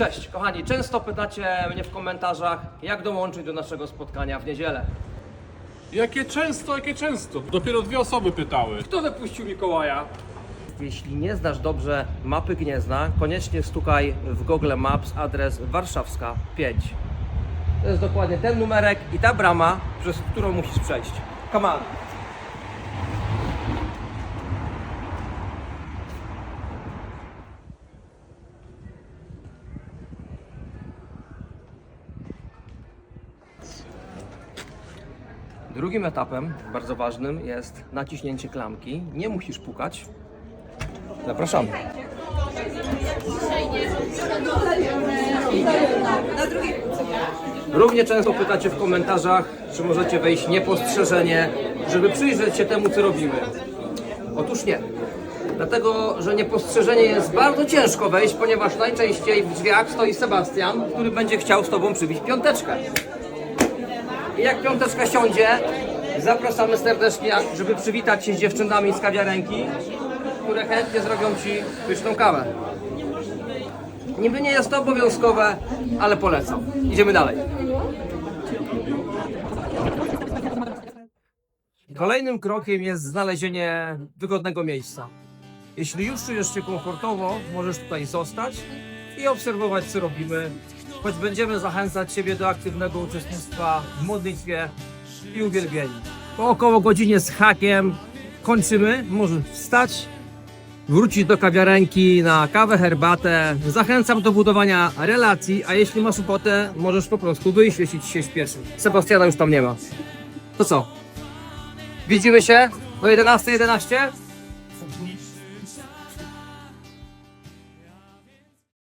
Cześć, kochani. Często pytacie mnie w komentarzach, jak dołączyć do naszego spotkania w niedzielę. Jakie często, jakie często? Dopiero dwie osoby pytały. Kto wypuścił Mikołaja? Jeśli nie znasz dobrze mapy Gniezna, koniecznie stukaj w Google Maps adres Warszawska 5. To jest dokładnie ten numerek i ta brama, przez którą musisz przejść. Come on. Drugim etapem, bardzo ważnym, jest naciśnięcie klamki. Nie musisz pukać. Zapraszamy. Równie często pytacie w komentarzach, czy możecie wejść niepostrzeżenie, żeby przyjrzeć się temu, co robimy. Otóż nie. Dlatego, że niepostrzeżenie jest bardzo ciężko wejść, ponieważ najczęściej w drzwiach stoi Sebastian, który będzie chciał z Tobą przybić piąteczkę. I jak piąteczka siądzie, zapraszamy serdecznie, żeby przywitać się z dziewczynami z kawiarenki, które chętnie zrobią Ci pyszną kawę. Niby nie jest to obowiązkowe, ale polecam. Idziemy dalej. Kolejnym krokiem jest znalezienie wygodnego miejsca. Jeśli już czujesz się komfortowo, możesz tutaj zostać i obserwować, co robimy, choć będziemy zachęcać Ciebie do aktywnego uczestnictwa w modlitwie i uwielbieniu. Po około godzinie z hakiem kończymy. Możesz wstać, wrócić do kawiarenki na kawę, herbatę. Zachęcam do budowania relacji, a jeśli masz ochotę, możesz po prostu wyjść, jeśli Ci się śpieszy. Sebastiana już tam nie ma. To co? Widzimy się o 11.11?